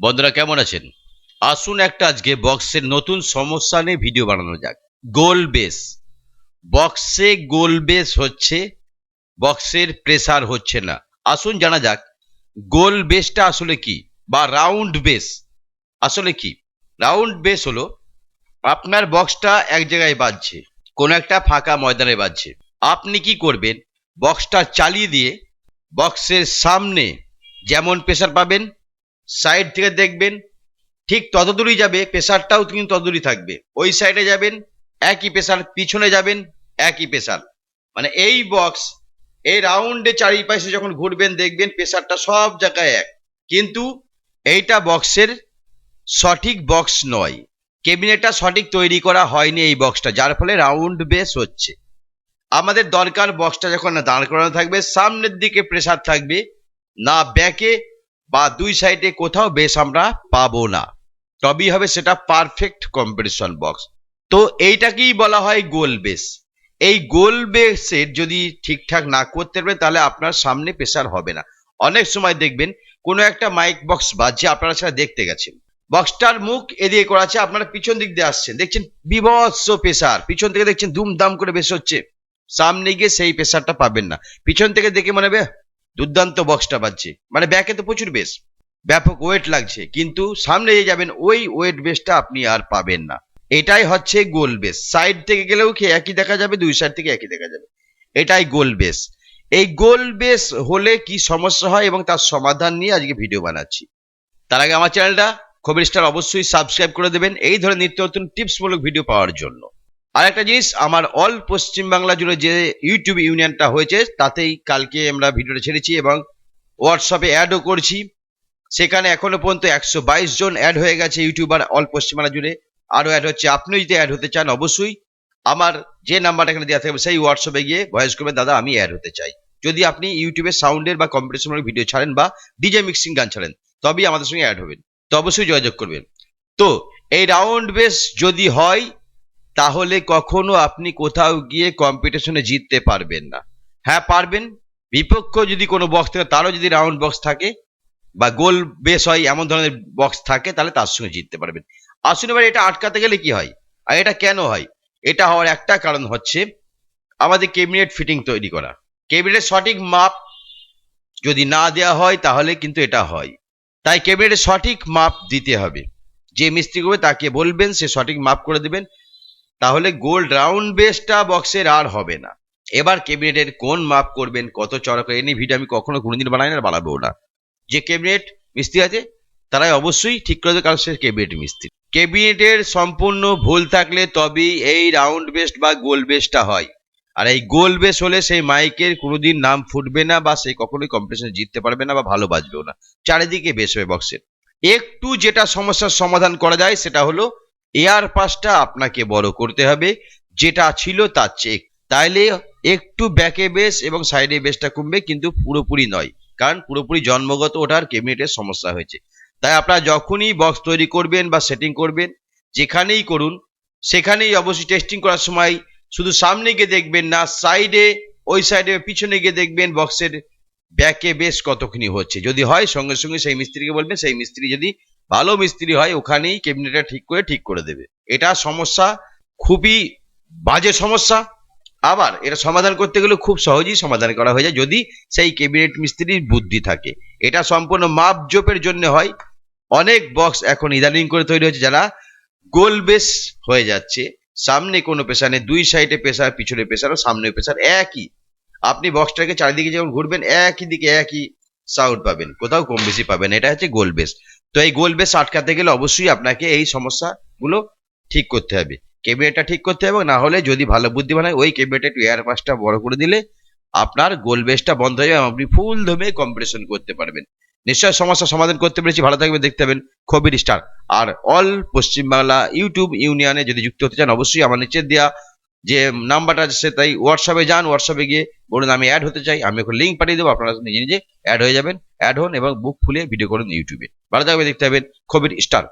বন্ধুরা, কেমন আছেন? আসুন একটা আজকে বক্সের নতুন সমস্যা নিয়ে ভিডিও বানানো যাক। গোল বেস বক্সে গোল বেস হচ্ছে বক্সের প্রেসার হচ্ছে না। আসুন জানা যাক গোল বেসটা আসলে কি? বা রাউন্ড বেস আসলে কি? রাউন্ড বেস হলো, আপনার বক্সটা এক জায়গায় বাজছে কোনো একটা ফাঁকা ময়দানে বাজছে আপনি কি করবেন? বক্সটা চালিয়ে দিয়ে বক্সের সামনে যেমন প্রেসার পাবেন সাইড থেকে দেখবেন, ঠিক ততদূরই যাবে, প্রেসারটাও কিন্তু ততদূরই থাকবে। ওই সাইডে যাবেন, একই প্রেসার, পিছনে যাবেন, একই প্রেসার। মানে এই বক্স এই রাউন্ডে চারিপাশে যখন ঘুরবেন, দেখবেন প্রেসারটা সব জায়গায় এক। কিন্তু এইটা বক্সের সঠিক বক্স নয়। কেবিনেটটা সঠিক তৈরি করা হয়নি এই বক্সটা যার ফলে রাউন্ড বেস হচ্ছে। আমাদের দরকার বক্সটা যখন দাঁড় করানো থাকবে, সামনের দিকে প্রেসার থাকবে, না ব্যাকে বা দুই সাইডে কোথাও বেস আমরা পাবো না। তবেই হবে সেটা পারফেক্ট কম্পিটিশন বক্স তো এইটাকেই বলা হয় গোল বেস এই গোল বেসের যদি ঠিকঠাক না করতে পারেন তাহলে আপনার সামনে প্রেসার হবে না। অনেক সময় দেখবেন, কোনো একটা মাইক বক্স বাজছে, আপনারা সেটা দেখতে গেছেন। বক্সটার মুখ এদিকে করা আছে, আপনারা পিছন দিক দিয়ে আসছেন। দেখছেন বিভৎস প্রেসার পিছন থেকে দেখছেন দুমদাম করে বেশ হচ্ছে। সামনে গিয়ে সেই প্রেসারটা পাবেন না। পিছন থেকে দেখে মনে হবে দুর্দান্ত বক্সটা বাজছে মানে ব্যাকে তো প্রচুর বেশ ব্যাপক ওয়েট লাগছে। কিন্তু সামনে যে যাবেন, ওই ওয়েট বেসটা আপনি আর পাবেন না। এটাই হচ্ছে গোল বেস সাইড থেকে গেলেও কি একই দেখা যাবে? দুই সাইড থেকে একই দেখা যাবে। এটাই গোল বেস এই গোল বেস হলে কি সমস্যা হয় এবং তার সমাধান নিয়ে আজকে ভিডিও বানাচ্ছি। তার আগে আমার চ্যানেলটা খবর স্টার অবশ্যই সাবস্ক্রাইব করে দেবেন। এই ধরনের নিত্য নতুন টিপসমূলক ভিডিও পাওয়ার জন্য। আর একটা জিনিস, আমার অল পশ্চিমবাংলা জুড়ে যে ইউটিউব ইউনিয়নটা হয়েছে, তাতেই কালকে আমরা ভিডিওটা ছেড়েছি এবং হোয়াটসঅ্যাপে অ্যাডও করছি। সেখানে এখনও পর্যন্ত একশো বাইশ জন অ্যাড হয়ে গেছে ইউটিউবার অল পশ্চিমবাংলা জুড়ে। আরও অ্যাড হচ্ছে। আপনি যদি অ্যাড হতে চান, অবশ্যই আমার যে নাম্বারটা এখানে দেওয়া থাকবে, সেই হোয়াটসঅ্যাপে গিয়ে ভয়েস করবেন, দাদা, আমি অ্যাড হতে চাই। যদি আপনি ইউটিউবে সাউন্ডের বা কম্পিটিশনের ভিডিও ছাড়েন বা ডিজে মিক্সিং গান ছাড়েন, তবেই আমাদের সঙ্গে অ্যাড হবেন। তো অবশ্যই যোগাযোগ করবেন। তো এই রাউন্ড বেস যদি হয় তাহলে কখনো আপনি কোথাও গিয়ে কম্পিটিশনে জিততে পারবেন না। হ্যাঁ পারবেন। বিপক্ষ যদি কোনো বক্স থাকে, তারও যদি রাউন্ড বক্স থাকে বা গোল বেস হয়, এমন ধরনের বক্স থাকে, তাহলে তার সঙ্গে জিততে পারবেন। আসুন এবার এটা আটকাতে গেলে কি হয়? আর এটা কেন হয়? এটা হওয়ার একটা কারণ হচ্ছে আমাদের কেবিনেট ফিটিং তৈরি করা। কেবিনেটের সঠিক মাপ যদি না দেওয়া হয়, তাহলে কিন্তু এটা হয়। তাই কেবিনেটের সঠিক মাপ দিতে হবে। যে মিস্ত্রি করবে, তাকে বলবেন, সে সঠিক মাপ করে দেবেন। তাহলে গোল রাউন্ড বেসটা বক্সের আর হবে না। এবার ক্যাবিনেটের কোন মাপ করবেন, কত চড়া এনে ভিডিও আমি কখনো কোনোদিন বানাই না বানাবো না। যে ক্যাবিনেট মিস্ত্রি আছে, তারাই অবশ্যই ঠিক করে দেবে কারণ সে ক্যাবিনেট মিস্ত্রি। ক্যাবিনেটের সম্পূর্ণ ভুল থাকলে তবেই এই রাউন্ড বেস্ট বা গোল বেসটা হয়। আর এই গোল বেস হলে সেই মাইকের কোনোদিন নাম ফুটবে না বা সে কখনোই কম্পিটিশনে জিততে পারবে না বা ভালো বাজবেও না। চারিদিকে বেস হবে বক্সের একটু যেটা সমস্যার সমাধান করা যায়, সেটা হলো এয়ার পাসটা আপনাকে বড় করতে হবে, যেটা ছিল তার চেক। তাইলে একটু ব্যাকে বেস এবং সাইডে বেসটা কমবে, কিন্তু পুরোপুরি নয়, কারণ পুরোপুরি জন্মগত ওঠার কেবিনেটের সমস্যা হয়েছে। তাই আপনারা যখনই বক্স তৈরি করবেন বা সেটিং করবেন, যেখানেই করুন, সেখানেই অবশ্যই টেস্টিং করার সময় শুধু সামনে গিয়ে দেখবেন না সাইডে ওই সাইডে পিছনে গিয়ে দেখবেন বক্সের ব্যাকে বেশ কতখানি হচ্ছে। যদি হয় সঙ্গে সঙ্গে সেই মিস্ত্রিকে বলবেন, সেই মিস্ত্রি যদি ভালো মিস্ত্রি হয়, ওখানেই ক্যাবিনেটটা ঠিক করে ঠিক করে দেবে। এটা সমস্যা খুবই বাজে সমস্যা। আবার এটা সমাধান করতে গেলে খুব সহজেই সমাধান করা হয়ে যায় যদি সেই ক্যাবিনেট মিস্ত্রির বুদ্ধি থাকে। এটা সম্পূর্ণ মাপজোপের জন্য হয়। অনেক বক্স এখন ইদানিং করে তৈরি হচ্ছে যারা গোল বেস হয়ে যাচ্ছে। সামনে কোনো পেশার নেই, দুই সাইডে পেশার পিছনে পেশার সামনে পেশার একই। আপনি বক্সটাকে চারিদিকে যখন ঘুরবেন, একই দিকে একই সাউন্ড পাবেন, কোথাও কম বেশি পাবেন এটা হচ্ছে গোল বেস তো এই গোল বেস আটকাতে গেলে অবশ্যই আপনাকে এই সমস্যাগুলো ঠিক করতে হবে। কেবিনেটটা ঠিক করতে হবে, না হলে যদি ভালো বুদ্ধি বানায়, ওই কেবিনেটে একটু এয়ার পাসটা বড় করে দিলে আপনার গোল বেসটা বন্ধ হয়ে যাবে। আপনি ফুল দমে কম্পিটিশন করতে পারবেন। নিশ্চয় সমস্যার সমাধান করতে পেরেছি। ভালো থাকবে দেখতে পাবেন খবির স্টার আর অল পশ্চিমবাংলা ইউটিউব ইউনিয়নে যদি যুক্ত হতে চান, অবশ্যই আমার নিচের দেওয়া যে নাম্বারটা আছে তাই হোয়াটসঅ্যাপে যান হোয়াটসঅ্যাপে গিয়ে বলুন আমি অ্যাড হতে চাই, আমি এখন লিঙ্ক পাঠিয়ে দেবো, আপনারা নিজে নিজে অ্যাড হয়ে যাবেন অ্যাড হন এবং বুক খুলে ভিডিও করুন ইউটিউবে ভালো থাকবে দেখতে পাবেন খবির স্টার